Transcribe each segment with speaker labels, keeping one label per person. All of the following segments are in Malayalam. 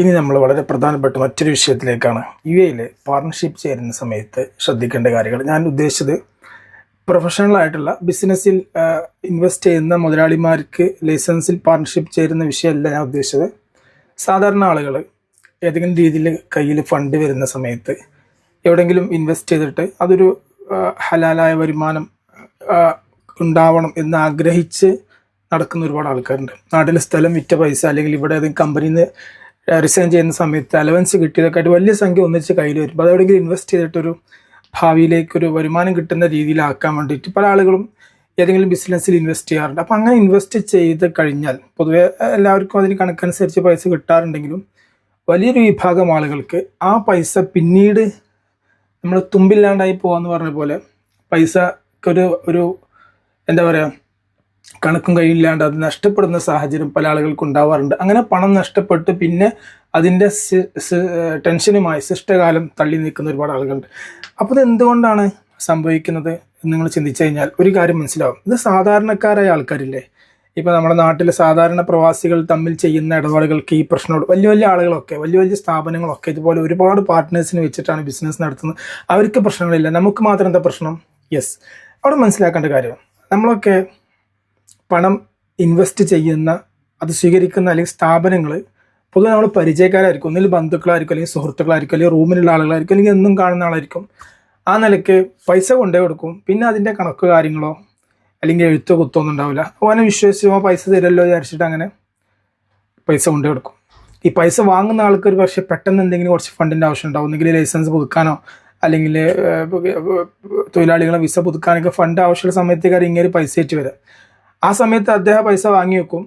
Speaker 1: ഇനി നമ്മൾ വളരെ പ്രധാനപ്പെട്ട മറ്റൊരു വിഷയത്തിലേക്കാണ്. യു എയിൽ പാർട്ണർഷിപ്പ് ചേരുന്ന സമയത്ത് ശ്രദ്ധിക്കേണ്ട കാര്യങ്ങൾ ഞാൻ ഉദ്ദേശിച്ചത് പ്രൊഫഷണൽ ആയിട്ടുള്ള ബിസിനസ്സിൽ ഇൻവെസ്റ്റ് ചെയ്യുന്ന മുതലാളിമാർക്ക് ലൈസൻസിൽ പാർട്ണർഷിപ്പ് ചേരുന്ന വിഷയമല്ല ഞാൻ ഉദ്ദേശിച്ചത്. സാധാരണ ആളുകൾ ഏതെങ്കിലും രീതിയിൽ കയ്യിൽ ഫണ്ട് വരുന്ന സമയത്ത് എവിടെയെങ്കിലും ഇൻവെസ്റ്റ് ചെയ്തിട്ട് അതൊരു ഹലാലായ വരുമാനം ഉണ്ടാവണം എന്ന് ആഗ്രഹിച്ച് നടക്കുന്ന ഒരുപാട് ആൾക്കാരുണ്ട്. നാട്ടിലെ സ്ഥലം വിറ്റ പൈസ അല്ലെങ്കിൽ ഇവിടെ ഏതെങ്കിലും കമ്പനിയിൽ നിന്ന് റിസൈൻ ചെയ്യുന്ന സമയത്ത് അലവൻസ് കിട്ടിയതൊക്കെ ആയിട്ട് വലിയ സംഖ്യ ഒന്നിച്ച് കയ്യിൽ വരും. അപ്പോൾ അതെവിടെയെങ്കിലും ഇൻവെസ്റ്റ് ചെയ്തിട്ടൊരു ഭാവിയിലേക്ക് ഒരു വരുമാനം കിട്ടുന്ന രീതിയിലാക്കാൻ വേണ്ടിയിട്ട് പല ആളുകളും ഏതെങ്കിലും ബിസിനസ്സിൽ ഇൻവെസ്റ്റ് ചെയ്യാറുണ്ട്. അപ്പോൾ അങ്ങനെ ഇൻവെസ്റ്റ് ചെയ്ത് കഴിഞ്ഞാൽ പൊതുവെ എല്ലാവർക്കും അതിന് കണക്കനുസരിച്ച് പൈസ കിട്ടാറുണ്ടെങ്കിലും വലിയൊരു വിഭാഗം ആളുകൾക്ക് ആ പൈസ പിന്നീട് നമ്മൾ തുമ്പില്ലാണ്ടായി പോകാന്ന് പറഞ്ഞ പോലെ പൈസക്കൊരു ഒരു എന്താ പറയുക കണക്കും കഴിയില്ലാണ്ട് അത് നഷ്ടപ്പെടുന്ന സാഹചര്യം പല ആളുകൾക്കും ഉണ്ടാവാറുണ്ട്. അങ്ങനെ പണം നഷ്ടപ്പെട്ട് പിന്നെ അതിന്റെ ടെൻഷനുമായി ശിഷ്ടകാലം തള്ളി നിൽക്കുന്ന ഒരുപാട് ആളുകളുണ്ട്. അപ്പോൾ ഇത് എന്തുകൊണ്ടാണ് സംഭവിക്കുന്നത് നിങ്ങൾ ചിന്തിച്ചു കഴിഞ്ഞാൽ ഒരു കാര്യം മനസ്സിലാവും. ഇത് സാധാരണക്കാരായ ആൾക്കാരില്ലേ? ഇപ്പോൾ നമ്മുടെ നാട്ടിലെ സാധാരണ പ്രവാസികൾ തമ്മിൽ ചെയ്യുന്ന ഇടപാടുകൾക്ക് ഈ പ്രശ്നമുണ്ട് വലിയ വലിയ ആളുകളൊക്കെ വലിയ വലിയ സ്ഥാപനങ്ങളൊക്കെ ഇതുപോലെ ഒരുപാട് പാർട്ട്നേഴ്സിന് വെച്ചിട്ടാണ് ബിസിനസ് നടത്തുന്നത്. അവർക്ക് പ്രശ്നങ്ങളില്ല. നമുക്ക് മാത്രം എന്താ പ്രശ്നം? യെസ്. അവിടെ മനസ്സിലാക്കേണ്ട കാര്യം. നമ്മളൊക്കെ പണം ഇൻവെസ്റ്റ് ചെയ്യുന്ന അത് സ്വീകരിക്കുന്ന അല്ലെങ്കിൽ സ്ഥാപനങ്ങൾ പൊതുവെ നമ്മൾ പരിചയക്കാരായിരിക്കും. ഒന്നിൽ ബന്ധുക്കളായിരിക്കും അല്ലെങ്കിൽ സുഹൃത്തുക്കളായിരിക്കും അല്ലെങ്കിൽ റൂമിലുള്ള ആളുകളായിരിക്കും അല്ലെങ്കിൽ എന്നും കാണുന്ന ആളായിരിക്കും. ആ നിലയ്ക്ക് പൈസ കൊണ്ടേ കൊടുക്കും. പിന്നെ അതിന്റെ കണക്ക് കാര്യങ്ങളോ അല്ലെങ്കിൽ എഴുത്തോ കുത്തോ ഒന്നും ഉണ്ടാവില്ല. അവനെ വിശ്വസിച്ച് പൈസ തരുമല്ലോ വിചാരിച്ചിട്ട് അങ്ങനെ പൈസ കൊണ്ടേ കൊടുക്കും. ഈ പൈസ വാങ്ങുന്ന ആൾക്ക് ഒരു പക്ഷേ പെട്ടെന്ന് എന്തെങ്കിലും കുറച്ച് ഫണ്ടിന്റെ ആവശ്യം ഉണ്ടാവും. ഒന്നുകിൽ ലൈസൻസ് പുതുക്കാനോ അല്ലെങ്കിൽ തൊഴിലാളികളെ വിസ പുതുക്കാനൊക്കെ ഫണ്ട് ആവശ്യമുള്ള സമയത്തേക്കാർ ഇങ്ങനെ പൈസ ഏറ്റ് വരാം. ആ സമയത്ത് അദ്ദേഹം പൈസ വാങ്ങി വെക്കും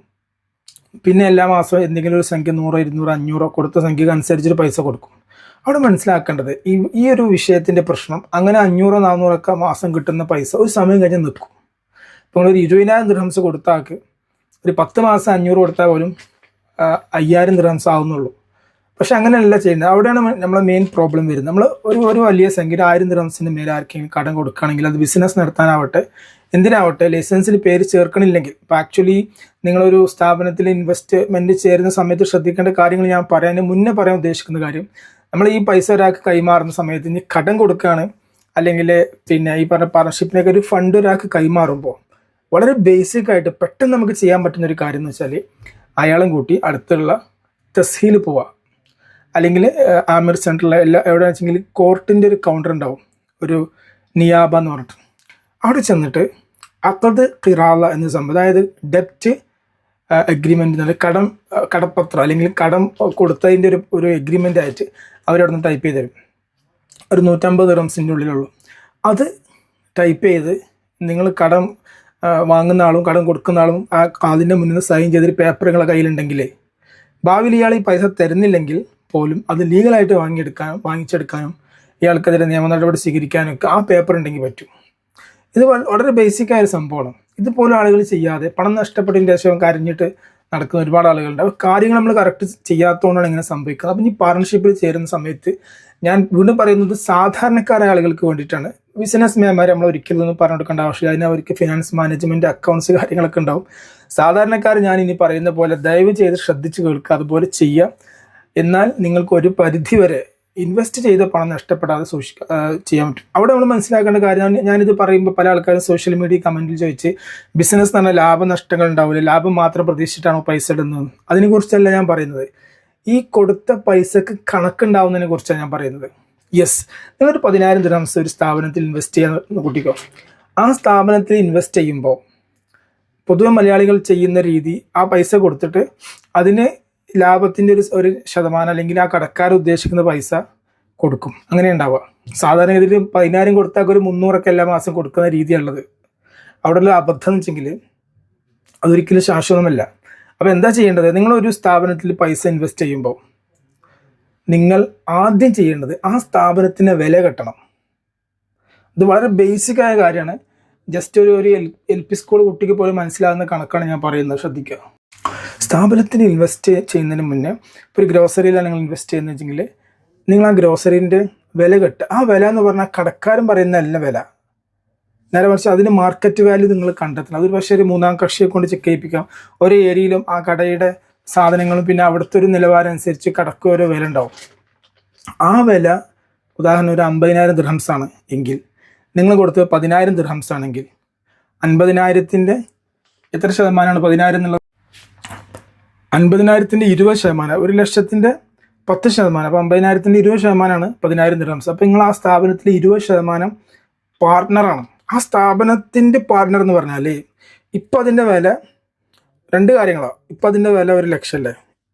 Speaker 1: പിന്നെ എല്ലാ മാസവും എന്തെങ്കിലും ഒരു സംഖ്യ നൂറോ ഇരുന്നൂറോ അഞ്ഞൂറോ കൊടുത്ത സംഖ്യക്ക് അനുസരിച്ചൊരു പൈസ കൊടുക്കും. അവിടെ മനസ്സിലാക്കേണ്ടത് ഈ ഈ ഒരു വിഷയത്തിന്റെ പ്രശ്നം അങ്ങനെ അഞ്ഞൂറോ നാനൂറോ ഒക്കെ മാസം കിട്ടുന്ന പൈസ ഒരു സമയം കഴിഞ്ഞ് നിൽക്കും. ഇപ്പോൾ ഒരു ഇരുപതിനായിരം ദിർഹംസ് കൊടുത്താൽ ഒരു പത്ത് മാസം അഞ്ഞൂറ് കൊടുത്താൽ പോലും അയ്യായിരം ദിർഹംസ് ആവുന്നുള്ളൂ. പക്ഷെ അങ്ങനെയല്ല ചെയ്യുന്നത്. അവിടെയാണ് നമ്മളെ മെയിൻ പ്രോബ്ലം വരുന്നത്. നമ്മൾ ഒരു ഒരു വലിയ സംഖ്യ ആയിരം ദിർഹംസിന് മേലെ ആർക്കെങ്കിലും കടം കൊടുക്കുകയാണെങ്കിൽ അത് ബിസിനസ് നടത്താനാവട്ടെ എന്തിനാവട്ടെ ലൈസൻസിൽ പേര് ചേർക്കണില്ലെങ്കിൽ ഇപ്പം ആക്ച്വലി നിങ്ങളൊരു സ്ഥാപനത്തിൽ ഇൻവെസ്റ്റ്മെന്റ് ചേരുന്ന സമയത്ത് ശ്രദ്ധിക്കേണ്ട കാര്യങ്ങൾ ഞാൻ പറയാൻ മുന്നേ പറയാൻ ഉദ്ദേശിക്കുന്ന കാര്യം നമ്മൾ ഈ പൈസ ഒരാൾക്ക് കൈമാറുന്ന സമയത്ത് ഇനി കടം കൊടുക്കുകയാണ് അല്ലെങ്കിൽ പിന്നെ ഈ പറഞ്ഞ പാർട്ണർഷിപ്പിനൊക്കെ ഒരു ഫണ്ട് ഒരാൾക്ക് കൈമാറുമ്പോൾ വളരെ ബേസിക് ആയിട്ട് പെട്ടെന്ന് നമുക്ക് ചെയ്യാൻ പറ്റുന്ന ഒരു കാര്യം എന്ന് വെച്ചാൽ അയാളും കൂട്ടി അടുത്തുള്ള തസ്ഹീൽ പോവുക. അല്ലെങ്കിൽ ആമിർ സെന്ററിലെ എല്ലാ എവിടെ വെച്ചെങ്കിൽ കോർട്ടിന്റെ ഒരു കൗണ്ടർ ഉണ്ടാവും. ഒരു നിയാബ എന്ന് പറഞ്ഞിട്ട്. അവിടെ ചെന്നിട്ട് അക്കത് കിറാള എന്ന സംഭവം അതായത് ഡെപ്റ്റ് അഗ്രിമെന്റ് എന്നുള്ള കടം കടപ്പത്രം അല്ലെങ്കിൽ കടം കൊടുത്തതിന്റെ ഒരു ഒരു എഗ്രിമെന്റ് ആയിട്ട് അവരവിടെ നിന്ന് ടൈപ്പ് ചെയ്ത് തരും. ഒരു നൂറ്റമ്പത് റംസിന്റെ ഉള്ളിലുള്ളൂ. അത് ടൈപ്പ് ചെയ്ത് നിങ്ങൾ കടം വാങ്ങുന്ന ആളും കടം കൊടുക്കുന്ന ആളും ആ അതിന്റെ മുന്നിൽ സൈൻ ചെയ്തൊരു പേപ്പറുകളെ കയ്യിലുണ്ടെങ്കിൽ ഭാവിയിൽ ഇയാൾ ഈ പൈസ തരുന്നില്ലെങ്കിൽ പോലും അത് ലീഗലായിട്ട് വാങ്ങിയെടുക്കാൻ വാങ്ങിച്ചെടുക്കാനും ഇയാൾക്കെതിരെ നിയമ നടപടി സ്വീകരിക്കാനും ഒക്കെ ആ പേപ്പർ ഉണ്ടെങ്കിൽ പറ്റും. ഇത് വളരെ ബേസിക് ആയ ഒരു സംഭവമാണ്. ഇതുപോലെ ആളുകൾ ചെയ്യാതെ പണം നഷ്ടപ്പെട്ടതിന്റെ ശേഷം കരഞ്ഞിട്ട് നടക്കുന്ന ഒരുപാട് ആളുകളുണ്ട്. അപ്പോൾ കാര്യങ്ങൾ നമ്മൾ കറക്റ്റ് ചെയ്യാത്തതുകൊണ്ടാണ് ഇങ്ങനെ സംഭവിക്കുന്നത്. അപ്പം ഈ പാർട്ണർഷിപ്പിൽ ചേരുന്ന സമയത്ത് ഞാൻ വീണ്ടും പറയുന്നത് സാധാരണക്കാരായ ആളുകൾക്ക് വേണ്ടിയിട്ടാണ്. ബിസിനസ് മാൻമാരെ നമ്മൾ ഒരിക്കലും ഒന്നും പറഞ്ഞു കൊടുക്കേണ്ട ആവശ്യമില്ല. അതിന് അവർക്ക് ഫിനാൻസ് മാനേജ്മെന്റ് അക്കൗണ്ട്സ് കാര്യങ്ങളൊക്കെ ഉണ്ടാവും. സാധാരണക്കാർ ഞാൻ ഇനി പറയുന്ന പോലെ ദയവ് ചെയ്ത് ശ്രദ്ധിച്ച് കേൾക്കുക. അതുപോലെ ചെയ്യുക എന്നാൽ നിങ്ങൾക്ക് ഒരു പരിധി വരെ ഇൻവെസ്റ്റ് ചെയ്ത പണം നഷ്ടപ്പെടാതെ സൂക്ഷിക്കുക ചെയ്യാൻ പറ്റും. അവിടെ നമ്മൾ മനസ്സിലാക്കേണ്ട കാര്യം ഞാനിത് പറയുമ്പോൾ പല ആൾക്കാരും സോഷ്യൽ മീഡിയ കമന്റിൽ ചോദിച്ച് ബിസിനസ് പറഞ്ഞാൽ ലാഭനഷ്ടങ്ങൾ ഉണ്ടാവില്ല? ലാഭം മാത്രം പ്രതീക്ഷിച്ചിട്ടാണോ പൈസ ഇടുന്നത് അതിനെക്കുറിച്ചല്ല ഞാൻ പറയുന്നത്. ഈ കൊടുത്ത പൈസക്ക് കണക്കുണ്ടാവുന്നതിനെ കുറിച്ചാണ് ഞാൻ പറയുന്നത്. യെസ് നിങ്ങളൊരു പതിനായിരം ദിനാംസ് ഒരു സ്ഥാപനത്തിൽ ഇൻവെസ്റ്റ് ചെയ്യാൻ കൂട്ടിക്കോ. ആ സ്ഥാപനത്തിൽ ഇൻവെസ്റ്റ് ചെയ്യുമ്പോൾ പൊതുവെ മലയാളികൾ ചെയ്യുന്ന രീതി ആ പൈസ കൊടുത്തിട്ട് അതിന് ലാഭത്തിന്റെ ഒരു ഒരു ശതമാനം അല്ലെങ്കിൽ ആ കടക്കാർ ഉദ്ദേശിക്കുന്ന പൈസ കൊടുക്കും. അങ്ങനെ ഉണ്ടാവുക. സാധാരണ ഇതിൽ പതിനായിരം കൊടുത്താൽ ഒരു മുന്നൂറൊക്കെ എല്ലാ മാസം കൊടുക്കുന്ന രീതിയുള്ളത് അവിടെയുള്ള അബദ്ധം എന്ന് വെച്ചെങ്കിൽ അതൊരിക്കലും ശാശ്വതമല്ല. അപ്പോൾ എന്താ ചെയ്യേണ്ടത്? നിങ്ങളൊരു സ്ഥാപനത്തിൽ പൈസ ഇൻവെസ്റ്റ് ചെയ്യുമ്പോൾ നിങ്ങൾ ആദ്യം ചെയ്യേണ്ടത് ആ സ്ഥാപനത്തിന് വില കെട്ടണം. ഇത് വളരെ ബേസിക് ആയ കാര്യമാണ്. ജസ്റ്റ് ഒരു ഒരു എൽ എൽ പി സ്കൂൾ കുട്ടിക്ക് പോലും മനസ്സിലാകുന്ന കണക്കാണ് ഞാൻ പറയുന്നത്. ശ്രദ്ധിക്കുക. സ്ഥാപനത്തിൽ ഇൻവെസ്റ്റ് ചെയ്യുന്നതിന് മുന്നേ ഇപ്പോൾ ഒരു ഗ്രോസറിയിലാണ് നിങ്ങൾ ഇൻവെസ്റ്റ് ചെയ്യുന്നത് വെച്ചെങ്കിൽ നിങ്ങൾ ആ ഗ്രോസറിന്റെ വില കിട്ടുക. ആ വില എന്ന് പറഞ്ഞാൽ കടക്കാരൻ പറയുന്ന അല്ല വില. നേരെ മറിച്ച് അതിന് മാർക്കറ്റ് വാല്യൂ നിങ്ങൾ കണ്ടെത്തണം. അതൊരു പക്ഷേ ഒരു മൂന്നാം കക്ഷിയെ കൊണ്ട് ചെക്ക് ചെയ്യിപ്പിക്കാം. ഒരു ഏരിയയിലും ആ കടയുടെ സാധനങ്ങളും പിന്നെ അവിടുത്തെ ഒരു നിലവാരം അനുസരിച്ച് കടക്ക് ഓരോ വില ഉണ്ടാവും. ആ വില ഉദാഹരണം ഒരു അമ്പതിനായിരം ദിർഹംസ് ആണ് എങ്കിൽ നിങ്ങൾ കൊടുത്തത് പതിനായിരം ദിർഹംസ് ആണെങ്കിൽ അൻപതിനായിരത്തിന്റെ എത്ര ശതമാനമാണ് പതിനായിരം എന്നുള്ളത് അൻപതിനായിരത്തിന്റെ ഇരുപത് ശതമാനം ഒരു ലക്ഷത്തിന്റെ പത്ത് ശതമാനം അപ്പോൾ അമ്പതിനായിരത്തിന്റെ ഇരുപത് ശതമാനമാണ് പതിനായിരം ദിർഹംസ് അപ്പോൾ നിങ്ങൾ ആ സ്ഥാപനത്തിൽ ഇരുപത് ശതമാനം പാർട്ട്ണറാണ് ആ സ്ഥാപനത്തിന്റെ പാർട്ട്ണർ എന്ന് പറഞ്ഞാൽ ഇപ്പം അതിന്റെ വില രണ്ട് കാര്യങ്ങളാണ് ഇപ്പം അതിന്റെ വില ഒരു ലക്ഷം അല്ലേ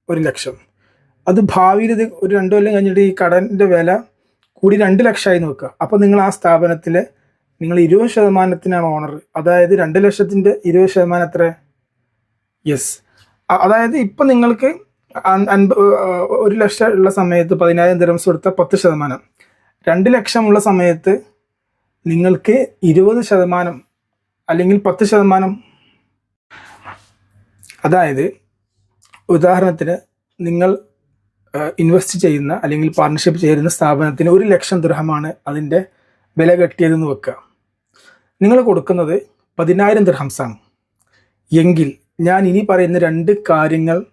Speaker 1: ഒരു ലക്ഷം. അത് ഭാവിയിൽ ഇത് ഒരു രണ്ട് കൊല്ലം കഴിഞ്ഞിട്ട് ഈ കടന്റെ വില കൂടി രണ്ട് ലക്ഷമായി നോക്കുക. അപ്പോൾ നിങ്ങൾ ആ സ്ഥാപനത്തിൽ നിങ്ങൾ ഇരുപത് ശതമാനത്തിനാണ് ഓണർ അതായത് രണ്ട് ലക്ഷത്തിന്റെ ഇരുപത് ശതമാനം എത്ര യെസ് അതായത് ഇപ്പം നിങ്ങൾക്ക് ഒരു ലക്ഷം ഉള്ള സമയത്ത് പതിനായിരം ദിറംസ് കൊടുത്ത പത്ത് ശതമാനം. രണ്ട് ലക്ഷമുള്ള സമയത്ത് നിങ്ങൾക്ക് ഇരുപത് ശതമാനം അല്ലെങ്കിൽ പത്ത് ശതമാനം. അതായത് ഉദാഹരണത്തിന് നിങ്ങൾ ഇൻവെസ്റ്റ് ചെയ്യുന്ന അല്ലെങ്കിൽ പാർട്ണർഷിപ്പ് ചെയ്യുന്ന സ്ഥാപനത്തിന് ഒരു ലക്ഷം ദൃഹമാണ് അതിന്റെ വില കെട്ടിയതെന്ന് വെക്കുക നിങ്ങൾ കൊടുക്കുന്നത് പതിനായിരം ദൃഹംസാണ് എങ്കിൽ ഞാൻ ഇനി പറയുന്ന രണ്ട് കാര്യങ്ങൾ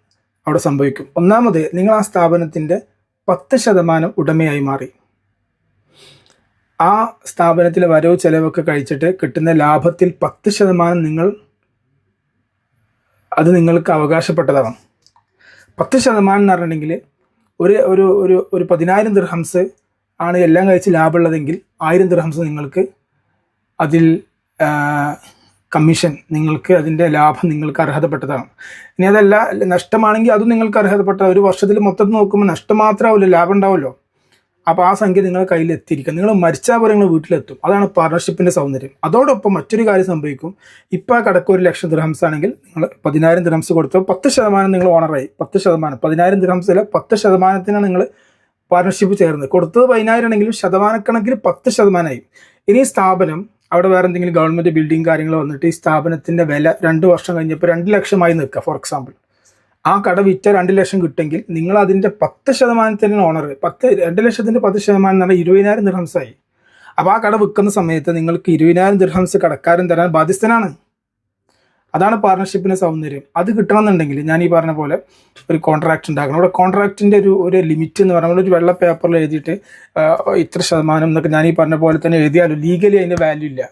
Speaker 1: അവിടെ സംഭവിക്കും. ഒന്നാമത് നിങ്ങൾ ആ സ്ഥാപനത്തിന്റെ പത്ത് ശതമാനം ഉടമയായി മാറി. ആ സ്ഥാപനത്തിലെ വരവ് ചെലവൊക്കെ കഴിച്ചിട്ട് കിട്ടുന്ന ലാഭത്തിൽ പത്ത് ശതമാനം നിങ്ങൾ അത് നിങ്ങൾക്ക് അവകാശപ്പെട്ടതാണ് പത്ത് ശതമാനം എന്ന് പറഞ്ഞിട്ടുണ്ടെങ്കിൽ ഒരു ഒരു ഒരു ഒരു പതിനായിരം ദിർഹംസ് ആണ് എല്ലാം കഴിച്ച് ലാഭമുള്ളതെങ്കിൽ ആയിരം ദിർഹംസ് നിങ്ങൾക്ക് അതിൽ കമ്മീഷൻ നിങ്ങൾക്ക് അതിന്റെ ലാഭം നിങ്ങൾക്ക് അർഹതപ്പെട്ടതാണ്. ഇനി അതല്ല നഷ്ടമാണെങ്കിൽ അതും നിങ്ങൾക്ക് അർഹതപ്പെട്ട ഒരു വർഷത്തിൽ മൊത്തം നോക്കുമ്പോൾ നഷ്ടം മാത്രമാവില്ല ലാഭം ഉണ്ടാവുമല്ലോ. അപ്പോൾ ആ സംഖ്യ നിങ്ങളുടെ കയ്യിൽ എത്തിയിരിക്കും നിങ്ങൾ മരിച്ചാൽ പോലെ നിങ്ങൾ വീട്ടിലെത്തും. അതാണ് പാർട്ണർഷിപ്പിന്റെ സൗന്ദര്യം. അതോടൊപ്പം മറ്റൊരു കാര്യം സംഭവിക്കും. ഇപ്പോൾ കടക്ക് ഒരു ലക്ഷം ദിർഹംസ് ആണെങ്കിൽ നിങ്ങൾ പതിനായിരം ദിർഹംസ് കൊടുത്ത് പത്ത് ശതമാനം നിങ്ങൾ ഓണറായി പത്ത് ശതമാനം. പതിനായിരം ദ്രഹംസിൽ പത്ത് ശതമാനത്തിനാണ് നിങ്ങൾ പാർട്ണർഷിപ്പ് ചേർന്നത്. കൊടുത്തത് പതിനായിരം ആണെങ്കിലും ശതമാനക്കണക്കിൽ പത്ത് ശതമാനമായി. ഇനി സ്ഥാപനം അവിടെ വേറെ എന്തെങ്കിലും ഗവൺമെന്റ് ബിൽഡിംഗ് കാര്യങ്ങൾ വന്നിട്ട് ഈ സ്ഥാപനത്തിന്റെ വില രണ്ട് വർഷം കഴിഞ്ഞപ്പോൾ രണ്ട് ലക്ഷമായി നിൽക്കുക ഫോർ എക്സാമ്പിൾ ആ കട വിറ്റ രണ്ട് ലക്ഷം കിട്ടുമെങ്കിൽ നിങ്ങൾ അതിന്റെ പത്ത് ശതമാനത്തിന് ഓണർ പത്ത് രണ്ട് ലക്ഷത്തിന്റെ പത്ത് ശതമാനം എന്ന് പറഞ്ഞാൽ ഇരുപതിനായിരം ദിർഹംസായി അപ്പോൾ ആ കട വിൽക്കുന്ന സമയത്ത് നിങ്ങൾക്ക് ഇരുപതിനായിരം ദിർഹംസ് കടക്കാരൻ തരാൻ ബാധ്യസ്ഥനാണ്. അതാണ് പാർട്ണർഷിപ്പിന് സൗന്ദര്യം. അത് കിട്ടണമെന്നുണ്ടെങ്കിൽ ഞാൻ ഈ പറഞ്ഞ പോലെ ഒരു കോൺട്രാക്ട് ഉണ്ടാക്കണം. ഇവിടെ കോൺട്രാക്റ്റിന്റെ ഒരു ഒരു ലിമിറ്റ് എന്ന് പറഞ്ഞാൽ ഒരു വെള്ള പേപ്പറിൽ എഴുതിയിട്ട് ഇത്ര ശതമാനം എന്നൊക്കെ ഞാൻ ഈ പറഞ്ഞ പോലെ തന്നെ എഴുതിയാലും ലീഗലി അതിന്റെ വാല്യൂ ഇല്ല.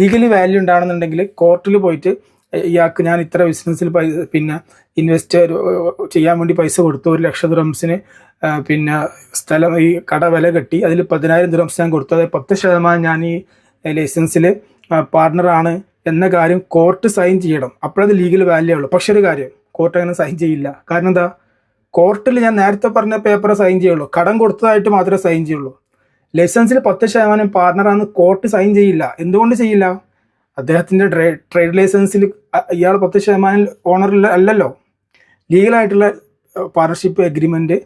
Speaker 1: ലീഗലി വാല്യൂ ഉണ്ടാണെന്നുണ്ടെങ്കിൽ കോർട്ടിൽ പോയിട്ട് ഇയാൾക്ക് ഞാൻ ഇത്ര ബിസിനസ്സിൽ പിന്നെ ഇൻവെസ്റ്റ് ചെയ്യാൻ വേണ്ടി പൈസ കൊടുത്തു. ഒരു ലക്ഷം ദ്രംസിന് പിന്നെ സ്ഥലം ഈ കട വില കെട്ടി അതിൽ പതിനായിരം ദ്രംസ് ഞാൻ കൊടുത്തു. അതായത് പത്ത് ശതമാനം ഞാൻ ഈ ലൈസൻസിൽ പാർട്ണറാണ് എന്ന കാര്യം കോർട്ട് സൈൻ ചെയ്യണം. അപ്പോഴത് ലീഗൽ വാല്യൂ ഉള്ളൂ. പക്ഷെ ഒരു കാര്യം കോർട്ട് അങ്ങനെ സൈൻ ചെയ്യില്ല. കാരണം എന്താ? കോർട്ടിൽ ഞാൻ നേരത്തെ പറഞ്ഞ പേപ്പർ സൈൻ ചെയ്യുള്ളൂ. കടം കൊടുത്തതായിട്ട് മാത്രമേ സൈൻ ചെയ്യുള്ളൂ. ലൈസൻസിൽ പത്ത് ശതമാനം പാർട്ണറാന്ന് കോർട്ട് സൈൻ ചെയ്യില്ല. എന്തുകൊണ്ട് ചെയ്യില്ല? അദ്ദേഹത്തിന്റെ ട്രേഡ് ലൈസൻസിൽ ഇയാൾ പത്ത് ശതമാനം ഓണർ അല്ലല്ലോ. ലീഗലായിട്ടുള്ള പാർട്ണർഷിപ്പ് എഗ്രിമെന്റ്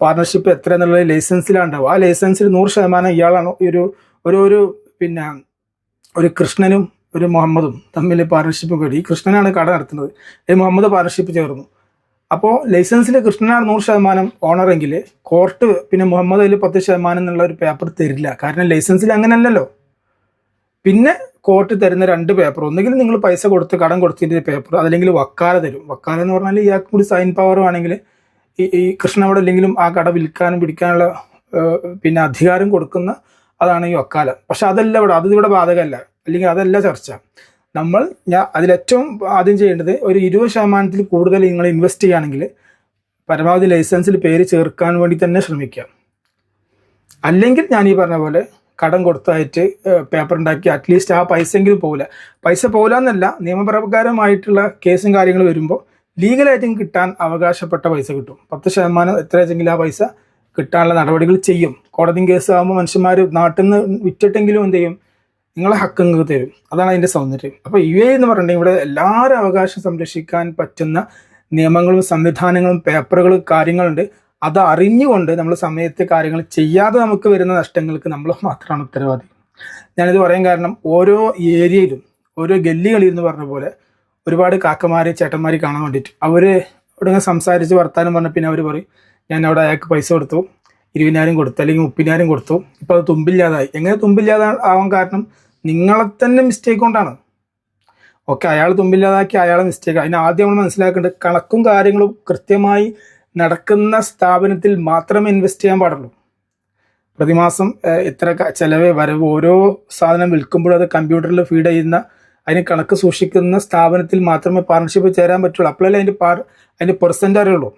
Speaker 1: പാർട്ണർഷിപ്പ് എത്ര എന്നുള്ളത് ലൈസൻസിലാണ് ഉണ്ടാവും ആ ലൈസൻസിൽ നൂറ് ശതമാനം ഇയാളാണ് ഒരു ഒരു പിന്നെ ഒരു കൃഷ്ണനും ഒരു മുഹമ്മദും തമ്മിൽ പാർട്ണർഷിപ്പ് കൂടി കൃഷ്ണനാണ് കട നടത്തുന്നത്. ഈ മുഹമ്മദ് പാർട്ണർഷിപ്പ് ചേർന്നു. അപ്പോൾ ലൈസൻസിൽ കൃഷ്ണനാണ് നൂറ് ശതമാനം ഓണറെങ്കിൽ കോർട്ട് പിന്നെ മുഹമ്മദ് അതിൽ പത്ത് ശതമാനം എന്നുള്ള ഒരു പേപ്പർ തരില്ല. കാരണം ലൈസൻസിൽ അങ്ങനെയല്ലല്ലോ. പിന്നെ കോർട്ട് തരുന്ന രണ്ട് പേപ്പർ ഒന്നുകിൽ നിങ്ങൾ പൈസ കൊടുത്ത് കടം കൊടുത്തിന്റെ പേപ്പർ അതല്ലെങ്കിൽ വക്കാല തരും. വക്കാല എന്ന് പറഞ്ഞാൽ ഇയാൾക്ക് കൂടി സൈൻ പവർ ആണെങ്കിൽ ഈ ഈ കൃഷ്ണ അവിടെ ആ കട വിൽക്കാനും പിടിക്കാനുള്ള പിന്നെ അധികാരം കൊടുക്കുന്ന അതാണ് ഈ വക്കാല. പക്ഷെ അതല്ല ഇവിടെ അത് ഇവിടെ ബാധകമല്ല. അല്ലെങ്കിൽ അതല്ല ചർച്ച. നമ്മൾ ഞാൻ അതിലേറ്റവും ആദ്യം ചെയ്യേണ്ടത് ഒരു ഇരുപത് ശതമാനത്തിൽ കൂടുതൽ നിങ്ങൾ ഇൻവെസ്റ്റ് ചെയ്യുകയാണെങ്കിൽ പരമാവധി ലൈസൻസിൽ പേര് ചേർക്കാൻ വേണ്ടി തന്നെ ശ്രമിക്കാം അല്ലെങ്കിൽ ഞാൻ ഈ പറഞ്ഞ പോലെ കടം കൊടുത്തായിട്ട് പേപ്പർ ഉണ്ടാക്കി അറ്റ്ലീസ്റ്റ് ആ പൈസയെങ്കിലും പോകില്ല പൈസ പോകില്ല നിയമപ്രകാരമായിട്ടുള്ള കേസും കാര്യങ്ങളും വരുമ്പോൾ ലീഗലായിട്ടും കിട്ടാൻ അവകാശപ്പെട്ട പൈസ കിട്ടും. പത്ത് ശതമാനം എത്ര വെച്ചെങ്കിലും ആ പൈസ കിട്ടാനുള്ള നടപടികൾ ചെയ്യും. കോടതി കേസ് ആകുമ്പോൾ മനുഷ്യന്മാർ നാട്ടിൽ നിന്ന് വിറ്റിട്ടെങ്കിലും എന്ത് ചെയ്യും? നിങ്ങളെ ഹക്ക് നിങ്ങൾക്ക് തരും. അതാണ് അതിന്റെ സൗന്ദര്യം. അപ്പോൾ യു എ എന്ന് പറഞ്ഞിട്ടുണ്ടെങ്കിൽ ഇവിടെ എല്ലാവരും അവകാശം സംരക്ഷിക്കാൻ പറ്റുന്ന നിയമങ്ങളും സംവിധാനങ്ങളും പേപ്പറുകളും കാര്യങ്ങളുണ്ട്. അത് അറിഞ്ഞുകൊണ്ട് നമ്മൾ സമയത്ത് കാര്യങ്ങൾ ചെയ്യാതെ നമുക്ക് വരുന്ന നഷ്ടങ്ങൾക്ക് നമ്മൾ മാത്രമാണ് ഉത്തരവാദി. ഞാനിത് പറയാൻ കാരണം ഓരോ ഏരിയയിലും ഓരോ ഗല്ലികളിൽ എന്ന് പറഞ്ഞ പോലെ ഒരുപാട് കാക്കമാരെ ചേട്ടന്മാരെ കാണാൻ വേണ്ടിയിട്ട് അവർ ഇവിടെ സംസാരിച്ച് വർത്താനം പറഞ്ഞ പിന്നെ അവർ പറയും ഞാൻ അവിടെ അയാൾക്ക് പൈസ കൊടുത്തു ഇരുപതിനായിരം കൊടുത്തു അല്ലെങ്കിൽ മുപ്പതിനായിരം കൊടുത്തു ഇപ്പോൾ അത് തുമ്പില്ലാതായി. എങ്ങനെ തുമ്പില്ലാതെ ആവാൻ കാരണം നിങ്ങളെ തന്നെ മിസ്റ്റേക്ക് കൊണ്ടാണ്. ഓക്കെ അയാൾ തുമ്പില്ലാതാക്കി അയാളെ മിസ്റ്റേക്ക് അതിന് ആദ്യം നമ്മൾ മനസ്സിലാക്കേണ്ടത് കണക്കും കാര്യങ്ങളും കൃത്യമായി നടക്കുന്ന സ്ഥാപനത്തിൽ മാത്രമേ ഇൻവെസ്റ്റ് ചെയ്യാൻ പാടുള്ളൂ. പ്രതിമാസം എത്ര ചെലവ് വരവ് ഓരോ സാധനം വിൽക്കുമ്പോഴും അത് കമ്പ്യൂട്ടറിൽ ഫീഡ് ചെയ്യുന്ന അതിന് കണക്ക് സൂക്ഷിക്കുന്ന സ്ഥാപനത്തിൽ മാത്രമേ പാർട്ണർഷിപ്പ് ചേരാൻ പറ്റുള്ളൂ. അപ്പോഴല്ലേ അതിന്റെ പാർ അതിന്റെ പെർസെന്റ് അറിയുള്ളൂ.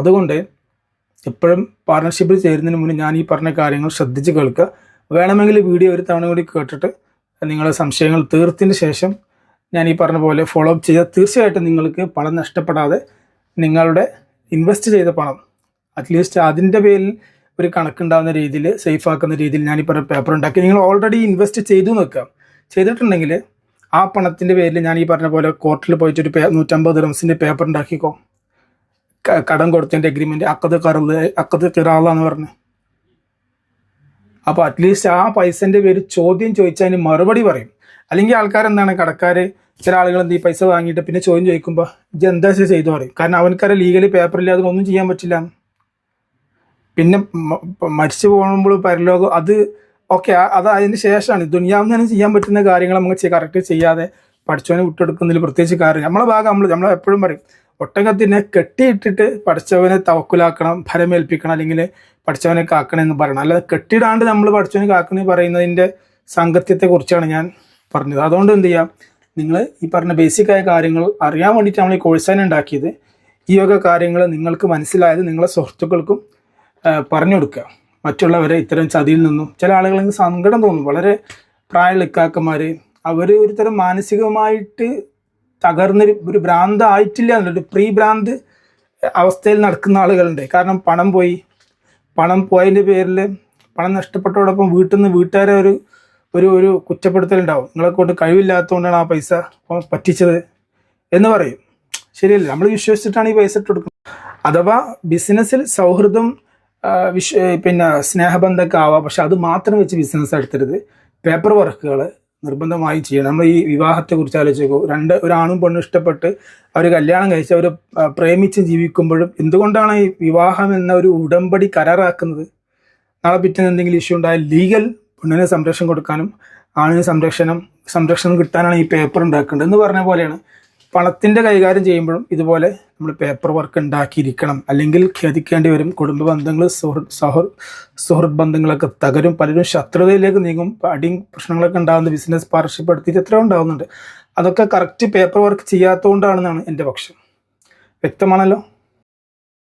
Speaker 1: അതുകൊണ്ട് എപ്പോഴും പാർട്ണർഷിപ്പിൽ ചേരുന്നതിന് മുന്നേ ഞാൻ ഈ പറഞ്ഞ കാര്യങ്ങൾ ശ്രദ്ധിച്ച് കേൾക്കുക. വേണമെങ്കിൽ വീഡിയോ ഒരു തവണ കൂടി കേട്ടിട്ട് നിങ്ങളുടെ സംശയങ്ങൾ തീർത്തിന് ശേഷം ഞാൻ ഈ പറഞ്ഞ പോലെ ഫോളോ അപ്പ് ചെയ്താൽ തീർച്ചയായിട്ടും നിങ്ങൾക്ക് പണം നഷ്ടപ്പെടാതെ നിങ്ങളുടെ ഇൻവെസ്റ്റ് ചെയ്ത പണം അറ്റ്ലീസ്റ്റ് അതിന്റെ പേരിൽ ഒരു കണക്കുണ്ടാകുന്ന രീതിയിൽ സേഫ് ആക്കുന്ന രീതിയിൽ ഞാൻ ഈ പറഞ്ഞ പേപ്പർ ഉണ്ടാക്കി. നിങ്ങൾ ഓൾറെഡി ഇൻവെസ്റ്റ് ചെയ്തു നിൽക്കാം ചെയ്തിട്ടുണ്ടെങ്കിൽ ആ പണത്തിന്റെ പേരിൽ ഞാൻ ഈ പറഞ്ഞ പോലെ കോർട്ടിൽ പോയിട്ട് ഒരു പേ നൂറ്റമ്പത് റംസിന്റെ പേപ്പർ ഉണ്ടാക്കിക്കോ. കടം കൊടുത്തതിന്റെ അഗ്രിമെന്റ് അക്കത് കറുത് അക്കത് കിറാളെന്ന് പറഞ്ഞു. അപ്പോൾ അറ്റ്ലീസ്റ്റ് ആ പൈസന്റെ പേര് ചോദ്യം ചോദിച്ചാൽ അതിന് മറുപടി പറയും. അല്ലെങ്കിൽ ആൾക്കാർ എന്താണ് കടക്കാർ ചില ആളുകൾ എന്ത് ഈ പൈസ വാങ്ങിയിട്ട് പിന്നെ ചോദ്യം ചോദിക്കുമ്പോൾ ഇത് എന്താ ചെയ്തു പറയും. കാരണം അവനക്കാരെ ലീഗലി പേപ്പറില്ലാതെ ഒന്നും ചെയ്യാൻ പറ്റില്ല. പിന്നെ മരിച്ചു പോകുമ്പോൾ പരലോകം അത് ഓക്കെ അത് അതിന് ശേഷമാണ്. ദുനിയാവിൽ തന്നെ ചെയ്യാൻ പറ്റുന്ന കാര്യങ്ങൾ നമുക്ക് കറക്റ്റ് ചെയ്യാതെ പഠിച്ചവനെ വിട്ടെടുക്കുന്നതിൽ പ്രത്യേകിച്ച് കാര്യം നമ്മളെ ഭാഗം നമ്മൾ നമ്മൾ എപ്പോഴും പറയും ഒട്ടകത്തിനെ കെട്ടിയിട്ടിട്ട് പഠിച്ചവനെ തവക്കുലാക്കണം ഫലമേൽപ്പിക്കണം അല്ലെങ്കിൽ പഠിച്ചവനെ കാക്കണമെന്ന് പറയണം. അല്ലാതെ കെട്ടിടാണ്ട് നമ്മൾ പഠിച്ചവനെ കാക്കണമെന്ന് പറയുന്നതിന്റെ സംഗത്യത്തെ കുറിച്ചാണ് ഞാൻ പറഞ്ഞത്. അതുകൊണ്ട് എന്ത് ചെയ്യാം? നിങ്ങൾ ഈ പറഞ്ഞ ആയ കാര്യങ്ങൾ അറിയാൻ വേണ്ടിയിട്ട് നമ്മൾ ഈ കോഴ്സ് തന്നെ ഉണ്ടാക്കിയത്. ഈ വക കാര്യങ്ങൾ നിങ്ങൾക്ക് മനസ്സിലായത് നിങ്ങളെ സുഹൃത്തുക്കൾക്കും പറഞ്ഞു കൊടുക്കുക. മറ്റുള്ളവരെ ഇത്തരം ചതിയിൽ നിന്നും ചില ആളുകൾക്ക് സങ്കടം തോന്നും. വളരെ പ്രായമുള്ള ഇക്കാക്കന്മാർ അവർ ഒരു തരം മാനസികമായിട്ട് തകർന്നൊരു ഒരു ഭ്രാന്ത് ആയിട്ടില്ല എന്നുള്ളൊരു പ്രീ ഭ്രാന്ത് അവസ്ഥയിൽ നടക്കുന്ന ആളുകളുണ്ട്. കാരണം പണം പോയി പണം പോയതിന്റെ പേരിൽ പണം നഷ്ടപ്പെട്ടതോടൊപ്പം വീട്ടിൽ നിന്ന് വീട്ടുകാരെ ഒരു ഒരു ഒരു കുറ്റപ്പെടുത്തലുണ്ടാവും. നിങ്ങളെ കൊണ്ട് കഴിവില്ലാത്തതുകൊണ്ടാണ് ആ പൈസ പറ്റിച്ചത് എന്ന് പറയും. ശരിയല്ല? നമ്മൾ വിശ്വസിച്ചിട്ടാണ് ഈ പൈസ ഇട്ട് കൊടുക്കുന്നത് അഥവാ ബിസിനസ്സിൽ സൗഹൃദം വിശ്വ പിന്നെ സ്നേഹബന്ധമൊക്കെ ആവാം. പക്ഷെ അത് മാത്രം വെച്ച് ബിസിനസ് എടുത്തരുത് പേപ്പർ വർക്കുകൾ നിർബന്ധമായി ചെയ്യണം. നമ്മൾ ഈ വിവാഹത്തെ കുറിച്ച് ആലോചിച്ചു രണ്ട് ഒരാണും പെണ്ണും ഇഷ്ടപ്പെട്ട് അവർ കല്യാണം കഴിച്ച് അവർ പ്രേമിച്ച് ജീവിക്കുമ്പോഴും എന്തുകൊണ്ടാണ് ഈ വിവാഹം എന്ന ഒരു ഉടമ്പടി കരാറാക്കുന്നത്? നാളെ പിറ്റേന്ന് എന്തെങ്കിലും ഇഷ്യൂ ഉണ്ടായാൽ ലീഗൽ പെണ്ണിന് സംരക്ഷണം കൊടുക്കാനും ആണിന് സംരക്ഷണം സംരക്ഷണം കിട്ടാനാണ് ഈ പേപ്പർ ഉണ്ടാക്കേണ്ടത് എന്ന് പറഞ്ഞ പോലെയാണ്. പണത്തിന്റെ കൈകാര്യം ചെയ്യുമ്പോഴും ഇതുപോലെ നമ്മൾ പേപ്പർ വർക്ക് ഉണ്ടാക്കിയിരിക്കണം. അല്ലെങ്കിൽ ഖേദിക്കേണ്ടി വരും. കുടുംബ ബന്ധങ്ങൾ സുഹൃത്ത് സൗഹൃ സുഹൃത്ത് ബന്ധങ്ങളൊക്കെ തകരും. പലരും ശത്രുതയിലേക്ക് നീങ്ങും. അടിയും പ്രശ്നങ്ങളൊക്കെ ഉണ്ടാകുന്ന ബിസിനസ് പാർട്ണർഷിപ്പ് എടുത്തിട്ട് എത്ര ഉണ്ടാകുന്നുണ്ട് അതൊക്കെ കറക്റ്റ് പേപ്പർ വർക്ക് ചെയ്യാത്തതുകൊണ്ടാണെന്നാണ് എന്റെ പക്ഷം. വ്യക്തമാണല്ലോ?